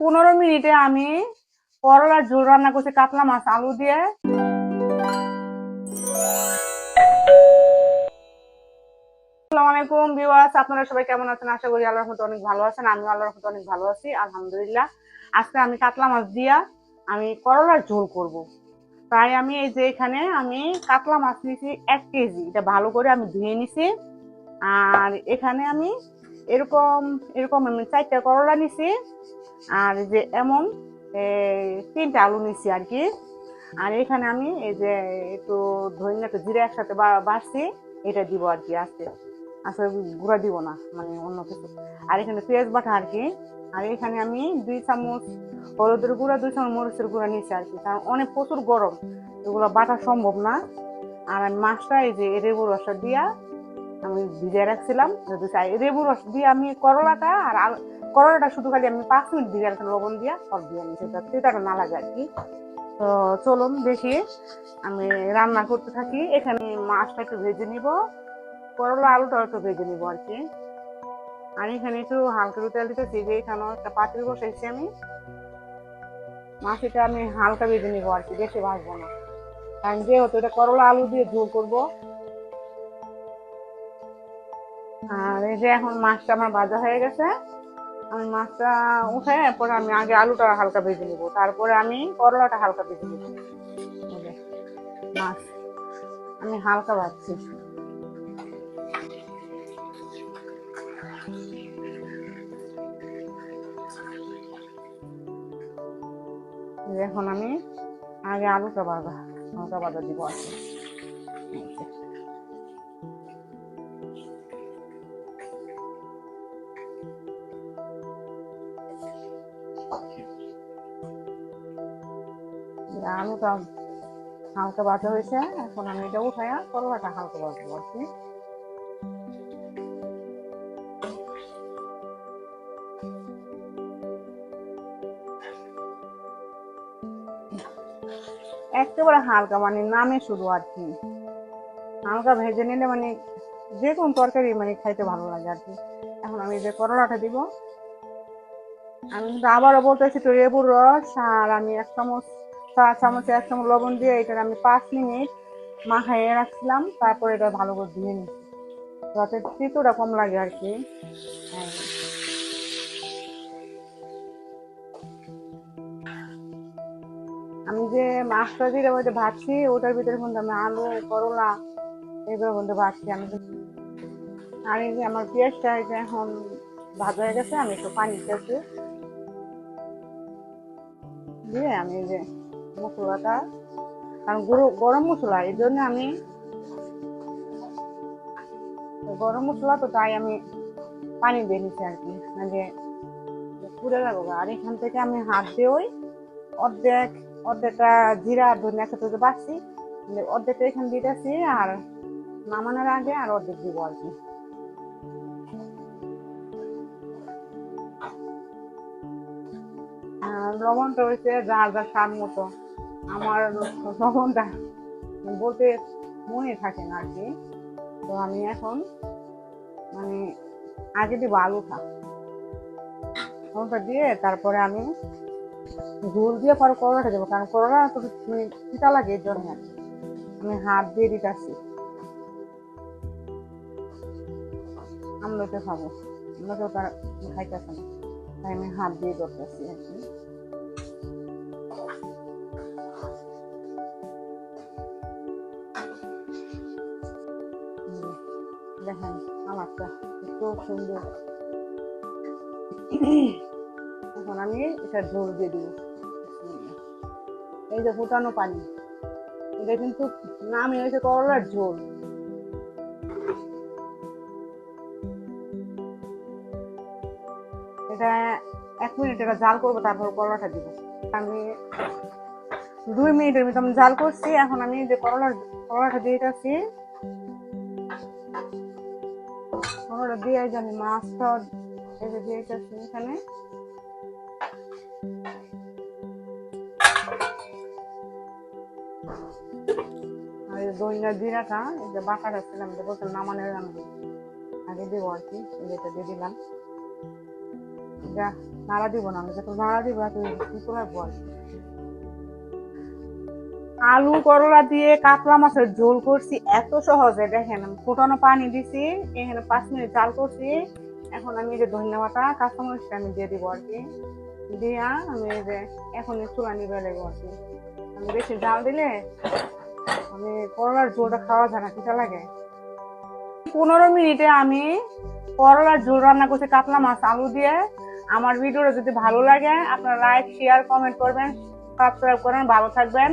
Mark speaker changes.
Speaker 1: পনেরো মিনিটে আমি করলার ঝোল রান্না করছি, কাতলা মাছ, আলু দিয়ে। আপনারা সবাই কেমন আছেন? আশা করি অনেক ভালো আছেন আমি অনেক ভালো আছি, আলহামদুলিল্লাহ। আজকে আমি কাতলা মাছ দিয়া আমি করলার ঝোল করব। তাই আমি এই যে এখানে আমি কাতলা মাছ নিয়েছি এক কেজি, এটা ভালো করে আমি ধুয়ে আর এখানে আমি এরকম এরকম আমি চারটা করলা নিছি, আর যে এমন তিনটা আলু নিছি আর কি। আর এখানে আমি এই যে একটু ধনিয়া, একটু জিরে একসাথে বাড়ছি, এটা দিব আর কি আজকে। আসলে গুঁড়া দিব না মানে অন্য কিছু। আর এখানে পেঁয়াজ বাটা আর কি। আর এখানে আমি দুই চামচ হলুদের গুঁড়া, দুই চামচ মরিচের গুঁড়া নিয়েছি আর কি, কারণ অনেক প্রচুর গরম। এগুলো বাটা সম্ভব না। আর আমি মাছটা এই যে রেবু রসটা দিয়া আমি ভিজে রাখছিলাম যদি চাই রেবু রস দিয়ে আমি করলাটা, আর করলাটা শুধু খালি আমি পাঁচ মিনিট ভিজে রাখলাম লবণ দিয়া, সব দিয়ে আমি সেটা তেতাটা না লাগে আর কি। তো চলুন দেখি, আমি রান্না করতে থাকি, এখানে মাছটা একটু ভেজে নিব, করলা আলুটা একটু ভেজে নিব আর কি। আর এখানে একটু হালকা তেল দিতেছি, যে এখানে একটা পাতিল বসাইছি আমি। মাছটা আমি হালকা ভেজে নিব আর কি, বেশি ভাজবো না। কারণ যেহেতু এটা করলা আলু দিয়ে ঝোল করব আর এই যে এখন মাছটা আমার ভাজা হয়ে গেছে, আমি মাছটা উঠে পরে আমি আগে আলুটা হালকা ভেজে নিব, তারপরে আমি করলাটা হালকা ভেজে নিব। মাছ আমি হালকা ভাজছি। এখন আমি আগে আলুটা ভাজা, হালকা ভাজা দিব আর আলুটা হালকা ভাজা হয়েছে, এখন আমি এটা উঠাইয়া করলাটা হালকা ভাজবো আর একেবারে হালকা মানে নামে শুধু আর কি। হালকা ভেজে নিলে মানে যে কোনো তরকারি মানে খাইতে ভালো লাগে আর কি। এখন আমি যে করলাটা দিব, আমি কিন্তু আবারও বলতেছি তো লেবুর রস আর আমি এক চামচ চা চামচে, এক চামচ লবণ দিয়ে এটা আমি পাঁচ মিনিট মাখাইয়ে রাখছিলাম। তারপরে এটা ভালো করে ধুয়ে নিচ্ছি। যাতে তিতোটা কম লাগে আর কি। আমি যে মাছটা দিয়ে মধ্যে ভাজছি, ওটার ভিতরে কিন্তু আমি আলু, করলা, এগুলো কিন্তু ভাজছি। আমি আর এই যে আমার পেঁয়াজটা এখন ভাজা হয়ে গেছে, আমি একটু পানি দিতেছি দিয়ে আমি যে মশলাটা। কারণ গুঁড়ো- গরম মশলা, এই জন্য আমি গরম মশলা তো তাই আমি পানি দিয়ে নিচ্ছি আর কি। না যে পুড়ে আর এখান থেকে আমি হাত দিয়ে ওই অর্ধেক, অর্ধেকটা জিরা, ধনিয়া একসাথে বাড়ছি অর্ধেকটা এখানে দিতেছি আর নামানোর আগে আর অর্ধেক দিব আর কি। লবণটা হয়েছে যার যার স্বাদ মতো। আমার লবণটা বলতে মনে থাকে না আর কি। তো আমি এখন মানে আগে দিব আলুটা আলুটা দিয়ে তারপরে আমি ঝোল দিয়ে পরে করলাটা দেবো, কারণ করলা তো মানে পিতা লাগে এর জন্য আমি হাত দিয়ে দিতেছি। আমরা তো খাব। আমরা তো তার খাইতেছে না। তাই আমি হাত দিয়ে করতেছি আর কি। দেখেন আমারটা খুব সুন্দর। এখন আমি এটা ঝোল দিয়ে দিব। এই যে ফুটানো পানি, এটা কিন্তু নামে হয়েছে করলার ঝোল। এটা এক মিনিট এটা জাল করব, তারপর করলাটা দিব। আমি দুই মিনিটের মতো আমি জাল করছি, এখন আমি যে করলার করলাটা দিয়ে করলাটা দিয়ে আমি মাছটা এই যে দিয়ে এখানে। আর দইনা জিরাটা, এই যে বাটা রাখছিলাম যে বলতে নামানোর রান্না আগে দেবো আর কি এটা দিয়ে দিলাম। যা, নাড়া দিব না যত নাড়া দিব আর কি। আলু করলা দিয়ে কাতলা মাছের ঝোল করছি এত সহজে, দেখেন, ফুটানো পানি দিছি, এখানে পাঁচ মিনিট জাল করছি। এখন আমি যে ধন্যবাদটা কাঁচামরিচটা আমি দিয়ে দিব আর কি। দিয়া আমি যে এখন চুলা নিবে লাগবো আর কি। আমি বেশি জাল দিলে আমি করলার ঝোলটা খাওয়া যায় না কিটা লাগে। পনেরো মিনিটে আমি করলার ঝোল রান্না করছি, কাতলা মাছ, আলু দিয়ে। আমার ভিডিওটা যদি ভালো লাগে, আপনারা লাইক শেয়ার কমেন্ট করবেন সাবস্ক্রাইব করেন, ভালো থাকবেন।